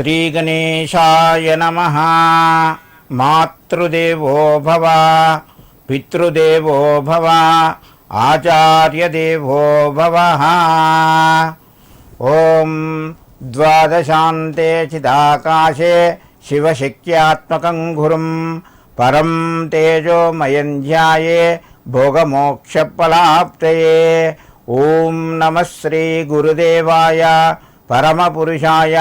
శ్రీగణేశాయ నమ. మాతృదేవో భవ పితృదేవో భవ ఆచార్యదేవో భవ. ఓం ద్వాదశాంతే చిదాకాశే శివశక్త్యాత్మకం గురుం పరం తేజోమయం ధ్యాయే భోగమోక్షఫలాప్తయే. ఓం నమ శ్రీ గురుదేవాయ పరమపురుషాయ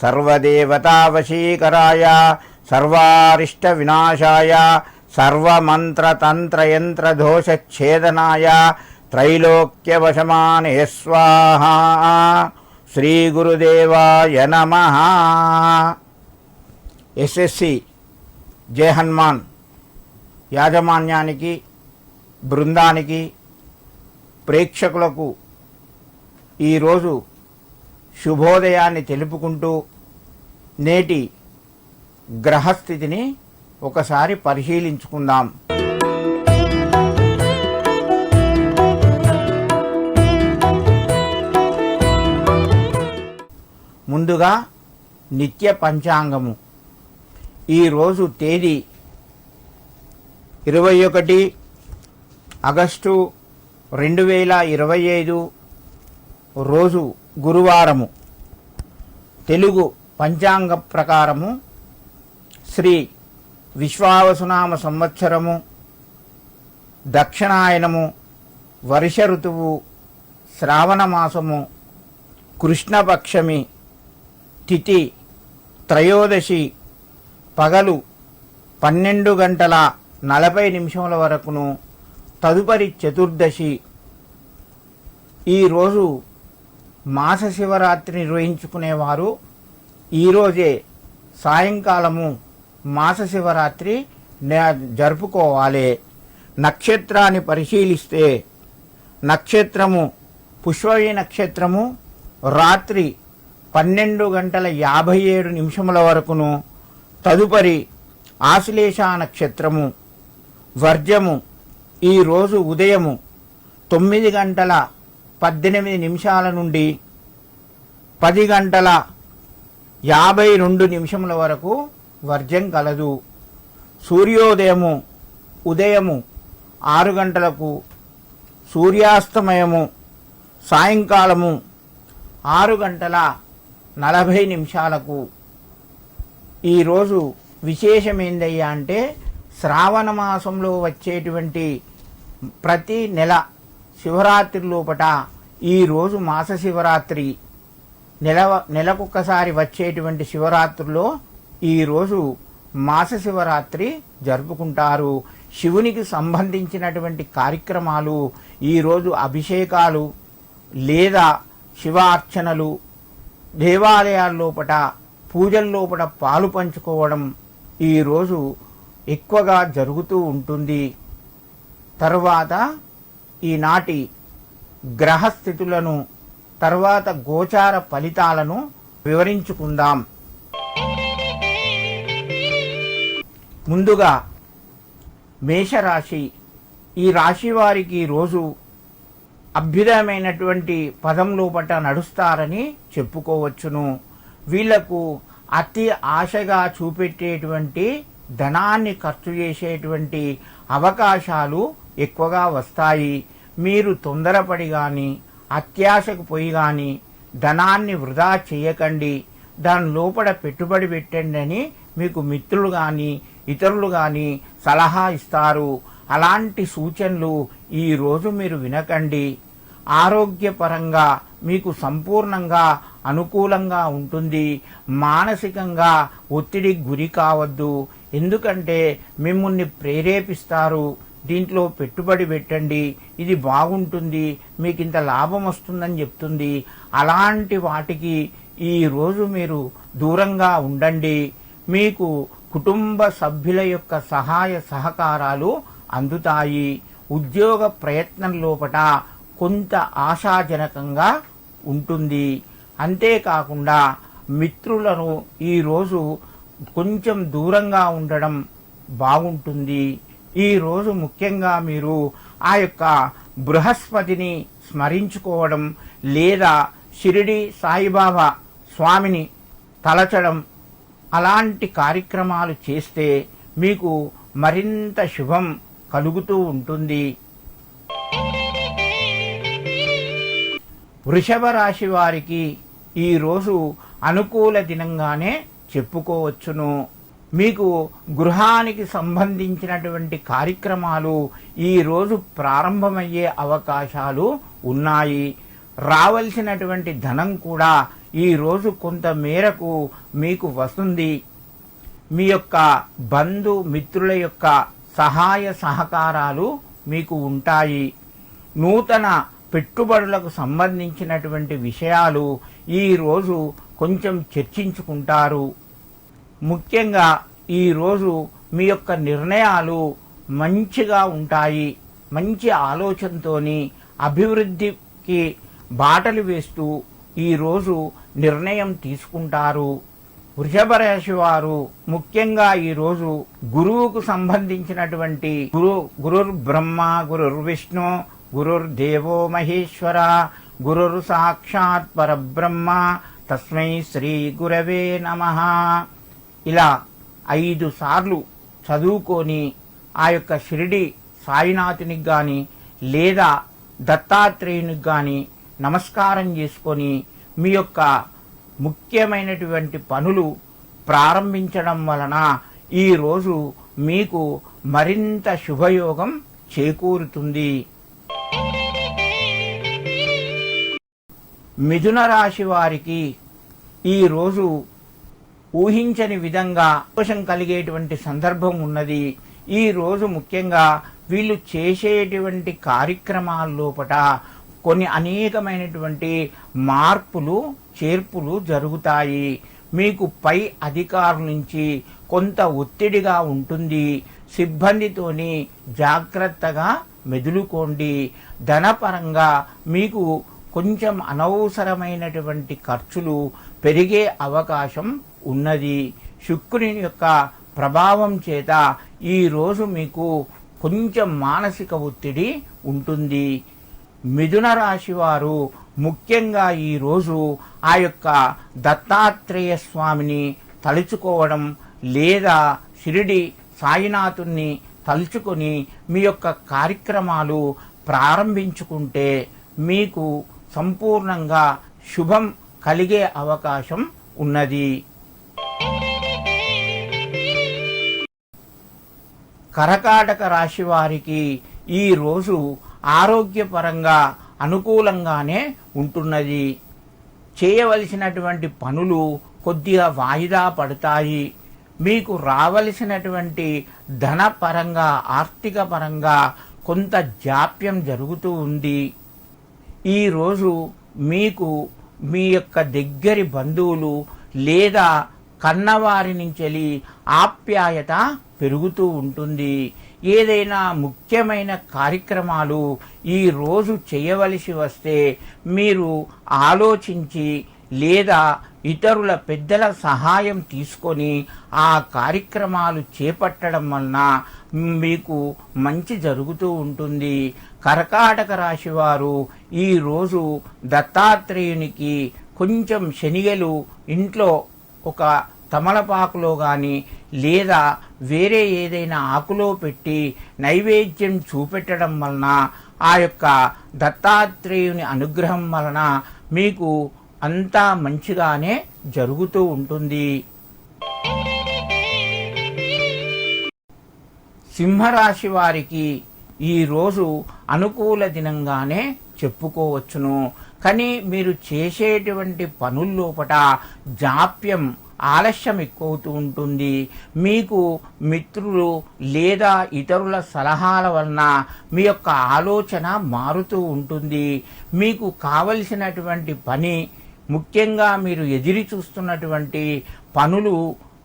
సర్వదేవతావశీకరాయ సర్వారిష్ట వినాశాయ సర్వమంత్రతంత్రయంత్రదోషఛేదనాయ త్రైలోక్యవశమానే స్వాహ. శ్రీ గురుదేవాయ నమ. ఎస్ఎస్సి జయహన్మాన్ యాజమాన్యానికి బృందానికి ప్రేక్షకులకు ఈరోజు శుభోదయాన్ని తెలుపుకుంటూ నేటి గ్రహస్థితిని ఒకసారి పరిశీలించుకుందాం. ముందుగా నిత్య పంచాంగము. ఈరోజు తేదీ ఇరవై ఒకటి ఆగస్టు రెండు వేల ఇరవై ఐదు రోజు గురువారము. తెలుగు పంచాంగ ప్రకారము శ్రీ విశ్వావసునామ సంవత్సరము దక్షిణాయనము వర్ష ఋతువు శ్రావణమాసము కృష్ణపక్షమి తిథి త్రయోదశి పగలు పన్నెండు గంటల నలభై నిమిషముల వరకును తదుపరి చతుర్దశి. ఈరోజు మాస శివరాత్రి నిర్వహించుకునేవారు. ఈరోజే సాయంకాలము మాస శివరాత్రి జరుపుకోవాలి. నక్షత్రాన్ని పరిశీలిస్తే నక్షత్రము పుష్పవి నక్షత్రము రాత్రి పన్నెండు గంటల యాభై ఏడు నిమిషముల వరకును. తదుపరి ఆశ్లేష నక్షత్రము వర్జము. ఈరోజు ఉదయము తొమ్మిది గంటల పద్దెనిమిది నిమిషాల నుండి పది గంటల యాభై రెండు నిమిషముల వరకు వర్జం కలదు. సూర్యోదయము ఉదయము ఆరు గంటలకు సూర్యాస్తమయము సాయంకాలము ఆరు గంటల నలభై నిమిషాలకు. ఈరోజు విశేషం ఏందయ్యా అంటే శ్రావణ మాసంలో వచ్చేటువంటి ప్రతి నెల శివరాత్రి లోపట ఈరోజు మాస శివరాత్రి. నెల నెలకొక్కసారి వచ్చేటువంటి శివరాత్రిలో ఈరోజు మాస శివరాత్రి జరుపుకుంటారు. శివునికి సంబంధించినటువంటి కార్యక్రమాలు ఈరోజు అభిషేకాలు లేదా శివార్చనలు దేవాలయాల లోపట పూజల పాలు పంచుకోవడం ఈరోజు ఎక్కువగా జరుగుతూ ఉంటుంది. తరువాత ఈనాటి గ్రహస్థితులను తర్వాత గోచార ఫలితాలను వివరించుకుందాం. ముందుగా మేషరాశి. ఈ రాశి వారికి రోజు అభ్యుదయమైనటువంటి పదం లోపట నడుస్తారని చెప్పుకోవచ్చును. వీళ్ళకు అతి ఆశగా చూపెట్టేటువంటి ధనాన్ని ఖర్చు చేసేటువంటి అవకాశాలు ఎక్కువగా వస్తాయి. మీరు తొందరపడి గాని అత్యాశకు పోయి గాని ధనాన్ని వృధా చేయకండి. దాని లోపల పెట్టుబడి పెట్టండి అని మీకు మిత్రులు గాని ఇతరులు గాని సలహా ఇస్తారు. అలాంటి సూచనలు ఈ రోజు మీరు వినకండి. ఆరోగ్యపరంగా మీకు సంపూర్ణంగా అనుకూలంగా ఉంటుంది. మానసికంగా ఒత్తిడికి గురి కావద్దు. ఎందుకంటే మిమ్మల్ని ప్రేరేపిస్తారు. దీంట్లో పెట్టుబడి పెట్టండి ఇది బాగుంటుంది మీకు ఇంత లాభం వస్తుందని చెప్తుంది. అలాంటి వాటికి ఈరోజు మీరు దూరంగా ఉండండి. మీకు కుటుంబ సభ్యుల యొక్క సహాయ సహకారాలు అందుతాయి. ఉద్యోగ ప్రయత్నం లోపట కొంత ఆశాజనకంగా ఉంటుంది. అంతేకాకుండా మిత్రులను ఈరోజు కొంచెం దూరంగా ఉండడం బాగుంటుంది. ఈ రోజు ముఖ్యంగా మీరు ఆ యొక్క బృహస్పతిని స్మరించుకోవడం లేదా షిరిడి సాయిబాబా స్వామిని తలచడం అలాంటి కార్యక్రమాలు చేస్తే మీకు మరింత శుభం కలుగుతూ ఉంటుంది. వృషభ రాశి వారికి ఈ రోజు అనుకూల దినంగానే చెప్పుకోవచ్చును. మీకు గృహానికి సంబంధించినటువంటి కార్యక్రమాలు ఈరోజు ప్రారంభమయ్యే అవకాశాలు ఉన్నాయి. రావలసినటువంటి ధనం కూడా ఈ రోజు కొంత మేరకు మీకు వస్తుంది. మీ యొక్క బంధు మిత్రుల యొక్క సహాయ సహకారాలు మీకు ఉంటాయి. నూతన పెట్టుబడులకు సంబంధించినటువంటి విషయాలు ఈరోజు కొంచెం చర్చించుకుంటారు. ముఖ్యంగా ఈరోజు మీ యొక్క నిర్ణయాలు మంచిగా ఉంటాయి. మంచి ఆలోచనతోని అభివృద్ధికి బాటలు వేస్తూ ఈరోజు నిర్ణయం తీసుకుంటారు. వృషభ రాశి వారు ముఖ్యంగా ఈరోజు గురువుకు సంబంధించినటువంటి గురు గురుర్ బ్రహ్మ గురుర్ విష్ణు గురుర్ దేవో మహేశ్వర గురుర్ సాక్షాత్ పరబ్రహ్మ తస్మై శ్రీ గురవే నమః. ఇలా ఐదు సార్లు చదువుకొని ఆ యొక్క షిరిడి సాయినాథునికి గాని లేదా దత్తాత్రేయునికి గాని నమస్కారం చేసుకొని మీ యొక్క ముఖ్యమైనటువంటి పనులు ప్రారంభించడం వలన ఈ రోజు మీకు మరింత శుభయోగం చేకూరుతుంది. మిథున రాశి వారికి ఈ రోజు ఊహించని విధంగా సంతోషం కలిగేటువంటి సందర్భం ఉన్నది. ఈ రోజు ముఖ్యంగా వీళ్ళు చేసేటువంటి కార్యక్రమాల లోపట కొన్ని అనేకమైనటువంటి మార్పులు చేర్పులు జరుగుతాయి. మీకు పై అధికారుల నుంచి కొంత ఒత్తిడిగా ఉంటుంది. సిబ్బందితోని జాగ్రత్తగా మెదులుకోండి. ధనపరంగా మీకు కొంచెం అనవసరమైనటువంటి ఖర్చులు పెరిగే అవకాశం ఉన్నది. శుక్రుని యొక్క ప్రభావం చేత ఈ రోజు మీకు కొంచెం మానసిక ఒత్తిడి ఉంటుంది. మిథున రాశి వారు ముఖ్యంగా ఈ రోజు ఆ యొక్క దత్తాత్రేయ స్వామిని తలుచుకోవడం లేదా షిరిడి సాయినాథుణ్ణి తలుచుకొని మీ యొక్క కార్యక్రమాలు ప్రారంభించుకుంటే మీకు సంపూర్ణంగా శుభం కలిగే అవకాశం ఉన్నది. కరకాటక రాశి వారికి ఈ రోజు ఆరోగ్యపరంగా అనుకూలంగానే ఉంటున్నది. చేయవలసినటువంటి పనులు కొద్దిగా వాయిదా పడతాయి. మీకు రావలసినటువంటి ధనపరంగా ఆర్థిక పరంగా కొంత జాప్యం జరుగుతూ ఉంది. ఈ రోజు మీకు మీ యొక్క దగ్గరి బంధువులు లేదా కన్నవారి నుంచి ఆప్యాయత పెరుగుతూ ఉంటుంది. ఏదైనా ముఖ్యమైన కార్యక్రమాలు ఈ రోజు చేయవలసి వస్తే మీరు ఆలోచించి లేదా ఇతరుల పెద్దల సహాయం తీసుకొని ఆ కార్యక్రమాలు చేపట్టడం వలన మీకు మంచి జరుగుతూ ఉంటుంది. కర్కాటక రాశి వారు దత్తాత్రేయునికి కొంచెం శనిగలు ఇంట్లో ఒక తమలపాకులో కానీ లేదా వేరే ఏదైనా ఆకులో పెట్టి నైవేద్యం చూపెట్టడం వలన ఆ యొక్క దత్తాత్రేయుని అనుగ్రహం వలన మీకు అంతా మంచిగానే జరుగుతూ ఉంటుంది. సింహరాశి వారికి ఈ రోజు అనుకూల దినంగానే చెప్పుకోవచ్చును. కానీ మీరు చేసేటువంటి పనుల్లోపట జాప్యం ఆలస్యం ఎక్కువవుతూ ఉంటుంది. మీకు మిత్రులు లేదా ఇతరుల సలహాల వలన మీ యొక్క ఆలోచన మారుతూ ఉంటుంది. మీకు కావలసినటువంటి పని ముఖ్యంగా మీరు ఎదిరి చూస్తున్నటువంటి పనులు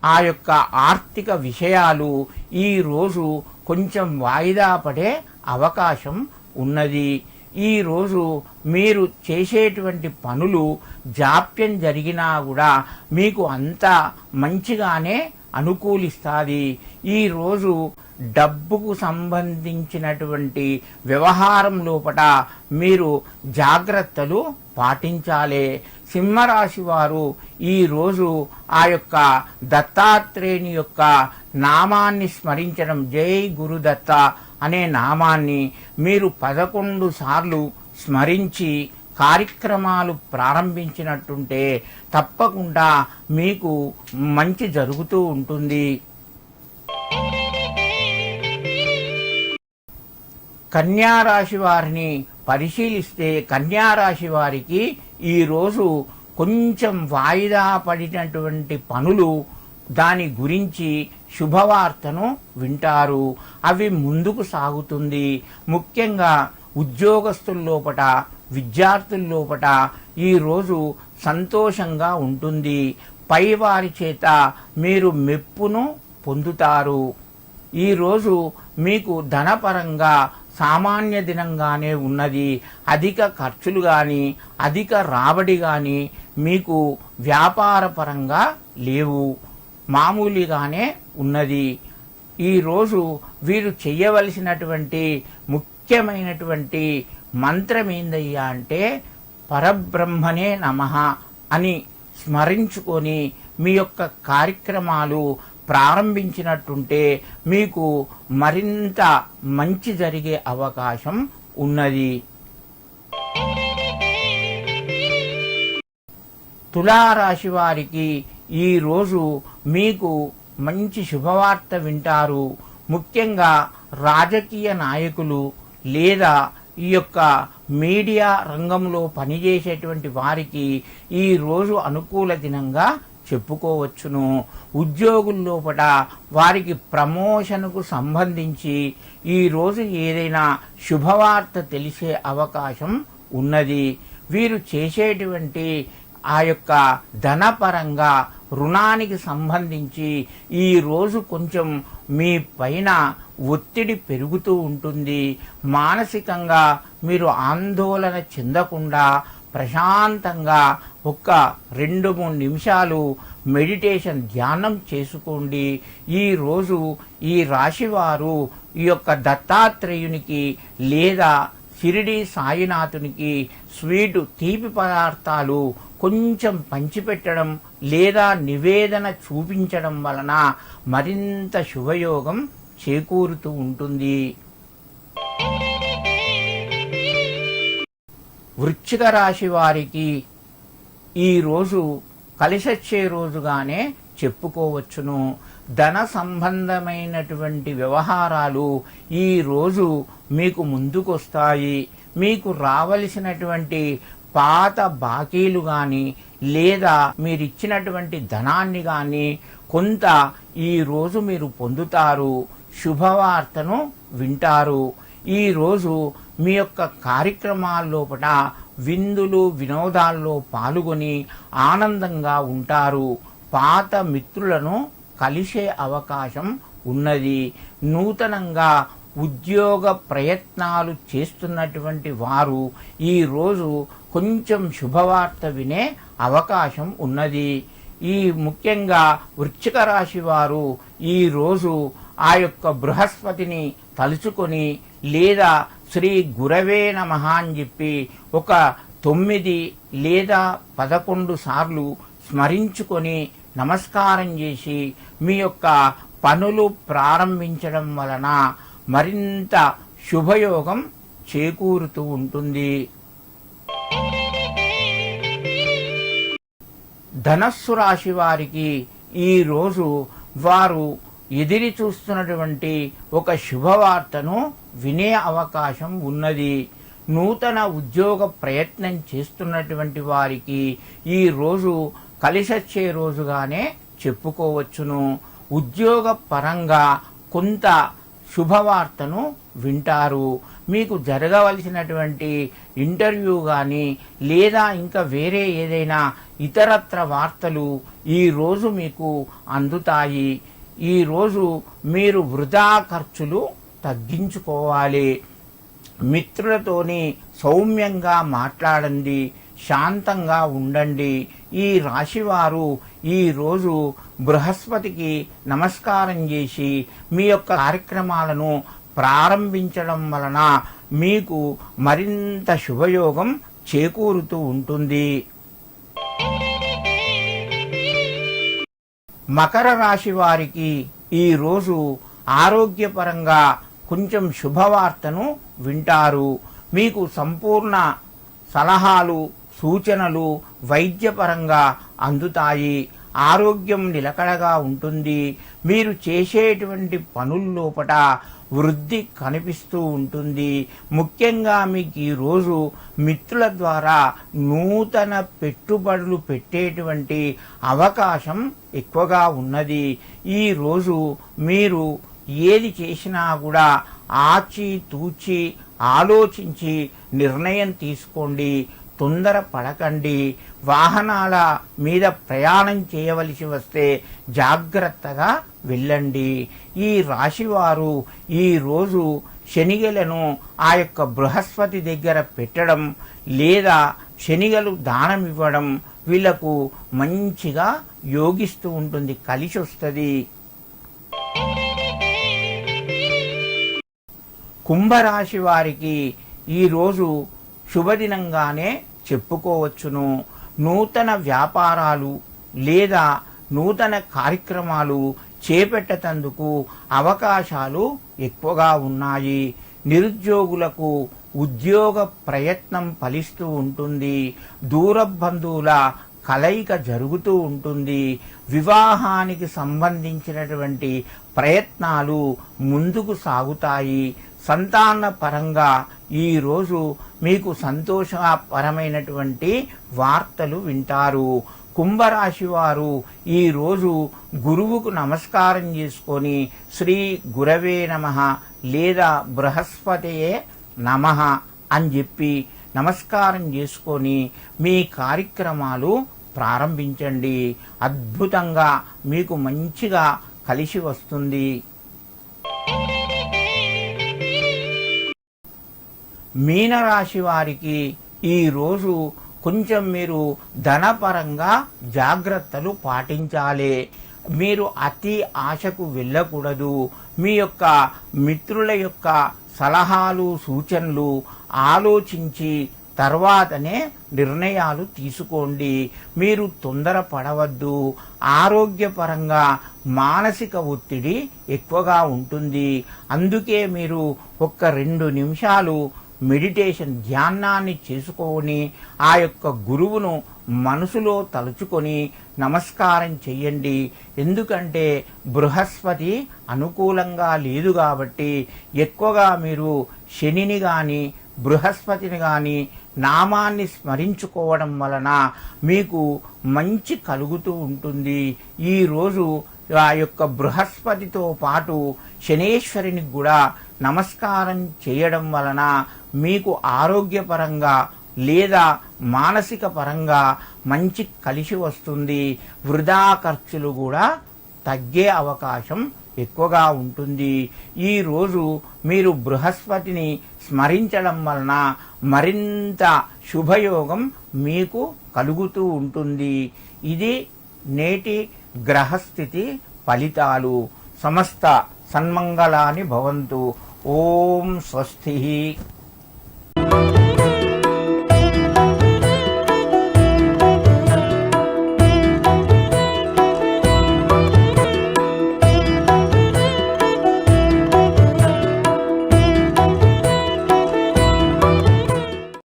ఆ యొక్క ఆర్థిక విషయాలు ఈ రోజు కొంచెం వాయిదా పడే అవకాశం ఉన్నది. ఈ రోజు మీరు చేసేటువంటి పనులు జాప్యం జరిగినా కూడా మీకు అంత మంచిగానే అనుకూలిస్తుంది. ఈ రోజు డబ్బుకు సంబంధించినటువంటి వ్యవహారం లోపట మీరు జాగ్రత్తలు పాటించాలి. సింహరాశి వారు ఈ రోజు ఆ యొక్క దత్తాత్రేయుని యొక్క నామాన్ని స్మరించడం. జై గురుదత్త. అనే నామాన్ని మీరు పదకొండు సార్లు స్మరించి కార్యక్రమాలు ప్రారంభించినట్టుంటే తప్పకుండా మీకు మంచి జరుగుతూ ఉంటుంది. కన్యా రాశి వారిని పరిశీలిస్తే కన్యా రాశి వారికి ఈరోజు కొంచెం వాయిదా పడినటువంటి పనులు దాని గురించి శుభవార్తను వింటారు. అవి ముందుకు సాగుతుంది. ముఖ్యంగా ఉద్యోగస్తుల్లోపట విద్యార్థుల్లోపట ఈరోజు సంతోషంగా ఉంటుంది. పైవారి చేత మీరు మెప్పును పొందుతారు. ఈరోజు మీకు ధనపరంగా సామాన్య దినంగానే ఉన్నది. అధిక ఖర్చులు గాని అధిక రాబడి గాని మీకు వ్యాపారపరంగా లేవు. మామూలుగానే ఉన్నది. ఈరోజు వీరు చెయ్యవలసినటువంటి ముఖ్యమైనటువంటి మంత్రం ఏందయ్యా అంటే పరబ్రహ్మనే నమః అని స్మరించుకొని మీ యొక్క కార్యక్రమాలు ప్రారంభించినట్టుంటే మీకు మరింత మంచి జరిగే అవకాశం ఉన్నది. తులారాశి వారికి ఈ రోజు మీకు మంచి శుభవార్త వింటారు. ముఖ్యంగా రాజకీయ నాయకులు లేదా ఈ యొక్క మీడియా రంగంలో పనిచేసేటువంటి వారికి ఈ రోజు అనుకూల దినంగా చెప్పుకోవచ్చును. ఉద్యోగుల్లోపట వారికి ప్రమోషన్కు సంబంధించి ఈరోజు ఏదైనా శుభవార్త తెలిసే అవకాశం ఉన్నది. వీరు చేసేటువంటి ఆ యొక్క ధనపరంగా రుణానికి సంబంధించి ఈ రోజు కొంచెం మీ పైన ఒత్తిడి పెరుగుతూ ఉంటుంది. మానసికంగా మీరు ఆందోళన చెందకుండా ప్రశాంతంగా ఒక్క రెండు మూడు నిమిషాలు మెడిటేషన్ ధ్యానం చేసుకోండి. ఈ రోజు ఈ రాశివారు ఈ యొక్క దత్తాత్రేయునికి లేదా షిరిడి సాయినాథునికి స్వీటు తీపి పదార్థాలు కొంచెం పంచిపెట్టడం లేదా నివేదన చూపించడం వలన మరింత శుభయోగం చేకూరుతూ ఉంటుంది. వృశ్చిక రాశి వారికి ఈ రోజు కలిసొచ్చే రోజుగానే చెప్పుకోవచ్చును. ధన సంబంధమైనటువంటి వ్యవహారాలు ఈ రోజు మీకు ముందుకొస్తాయి. మీకు రావలసినటువంటి పాత బాకీలు గాని లేదా మీరిచ్చినటువంటి ధనాన్ని గాని కొంత ఈ రోజు మీరు పొందుతారు శుభవార్తను వింటారు. ఈ రోజు మీ యొక్క కార్యక్రమాల్లోపట విందులు వినోదాల్లో పాల్గొని ఆనందంగా ఉంటారు. పాత మిత్రులను కలిసే అవకాశం ఉన్నది. నూతనంగా ఉద్యోగ ప్రయత్నాలు చేస్తున్నటువంటి వారు ఈరోజు కొంచెం శుభవార్త వినే అవకాశం ఉన్నది. ఈ ముఖ్యంగా వృశ్చిక రాశి వారు ఈ రోజు ఆ యొక్క బృహస్పతిని తలుచుకొని లేదా శ్రీ గురవే నమ అని చెప్పి ఒక తొమ్మిది లేదా పదకొండు సార్లు స్మరించుకొని నమస్కారం చేసి మీ యొక్క పనులు ప్రారంభించడం వలన మరింత శుభయోగం చేకూరుతూ ఉంటుంది. ధనస్సు రాశి వారికి ఈ రోజు వారు ఎదిరి చూస్తున్నటువంటి ఒక శుభవార్తను వినే అవకాశం ఉన్నది. నూతన ఉద్యోగ ప్రయత్నం చేస్తున్నటువంటి వారికి ఈ రోజు కలిసొచ్చే రోజుగానే చెప్పుకోవచ్చును. ఉద్యోగ పరంగా కొంత శుభవార్తను వింటారు. మీకు జరగవలసినటువంటి ఇంటర్వ్యూ కానీ లేదా ఇంకా వేరే ఏదైనా ఇతరత్ర వార్తలు ఈ రోజు మీకు అందుతాయి. ఈ రోజు మీరు వృధా ఖర్చులు తగ్గించుకోవాలి. మిత్రులతోని సౌమ్యంగా మాట్లాడండి శాంతంగా ఉండండి. ఈ రాశివారు ఈరోజు బృహస్పతికి నమస్కారం చేసి మీ యొక్క కార్యక్రమాలను ప్రారంభించడం వలన మీకు మరింత శుభయోగం చేకూరుతూ ఉంటుంది. మకర రాశి వారికి ఈరోజు ఆరోగ్యపరంగా కొంచెం శుభవార్తను వింటారు. మీకు సంపూర్ణ సలహాలు సూచనలు వైద్యపరంగా అందుతాయి. ఆరోగ్యం నిలకడగా ఉంటుంది. మీరు చేసేటువంటి పనుల్లోపట వృద్ధి కనిపిస్తూ ఉంటుంది. ముఖ్యంగా మీకు ఈ రోజు మిత్రుల ద్వారా నూతన పెట్టుబడులు పెట్టేటువంటి అవకాశం ఎక్కువగా ఉన్నది. ఈ రోజు మీరు ఏది చేసినా కూడా ఆచి తూచి ఆలోచించి నిర్ణయం తీసుకోండి. తొందర పడకండి. వాహనాల మీద ప్రయాణం చేయవలసి వస్తే జాగ్రత్తగా వెళ్ళండి. ఈ రాశివారు ఈ రోజు శనిగలను ఆ యొక్క బృహస్పతి దగ్గర పెట్టడం లేదా శనిగలు దానం ఇవ్వడం వీళ్ళకు మంచిగా యోగిస్తూ ఉంటుంది కలిసి వస్తుంది. కుంభరాశి వారికి ఈరోజు శుభదినంగానే చెప్పుకోవచ్చును. నూతన వ్యాపారాలు లేదా నూతన కార్యక్రమాలు చేపట్టేందుకు అవకాశాలు ఎక్కువగా ఉన్నాయి. నిరుద్యోగులకు ఉద్యోగ ప్రయత్నం ఫలిస్తూ ఉంటుంది. దూర బంధువుల కలయిక జరుగుతూ ఉంటుంది. వివాహానికి సంబంధించినటువంటి ప్రయత్నాలు ముందుకు సాగుతాయి. సంతాన పరంగా ఈరోజు మీకు సంతోషపరమైనటువంటి వార్తలు వింటారు. కుంభరాశి వారు ఈరోజు గురువుకు నమస్కారం చేసుకొని శ్రీ గురవే నమ లేదా బృహస్పతియే నమ అని చెప్పి నమస్కారం చేసుకొని మీ కార్యక్రమాలు ప్రారంభించండి. అద్భుతంగా మీకు మంచిగా కలిసి వస్తుంది. మీనరాశి వారికి ఈ రోజు కొంచెం మీరు ధనపరంగా జాగ్రత్తలు పాటించాలి. మీరు అతి ఆశకు వెళ్ళకూడదు. మీ యొక్క మిత్రుల యొక్క సలహాలు సూచనలు ఆలోచించి తర్వాతనే నిర్ణయాలు తీసుకోండి. మీరు తొందర పడవద్దు ఆరోగ్యపరంగా మానసిక ఒత్తిడి ఎక్కువగా ఉంటుంది. అందుకే మీరు ఒక్క రెండు నిమిషాలు మెడిటేషన్ ధ్యానాన్ని చేసుకొని ఆ యొక్క గురువును మనసులో తలుచుకొని నమస్కారం చెయ్యండి. ఎందుకంటే బృహస్పతి అనుకూలంగా లేదు కాబట్టి ఎక్కువగా మీరు శనిని గాని బృహస్పతిని గాని నామాన్ని స్మరించుకోవడం వలన మీకు మంచి కలుగుతూ ఉంటుంది. ఈ రోజు ఆ యొక్క బృహస్పతితో పాటు శనేశ్వరునికి కూడా నమస్కారం చేయడం వలన మీకు ఆరోగ్యపరంగా లేదా మానసిక పరంగా మంచి కలిసి వస్తుంది. వృధా ఖర్చులు కూడా తగ్గే అవకాశం ఎక్కువగా ఉంటుంది. ఈ రోజు మీరు బృహస్పతిని స్మరించడం వలన మరింత శుభయోగం మీకు కలుగుతూ ఉంటుంది. ఇది నేటి గ్రహస్థితి ఫలితాలు సమస్త సన్మంగళాని భవంతు. ఓం స్వస్తి.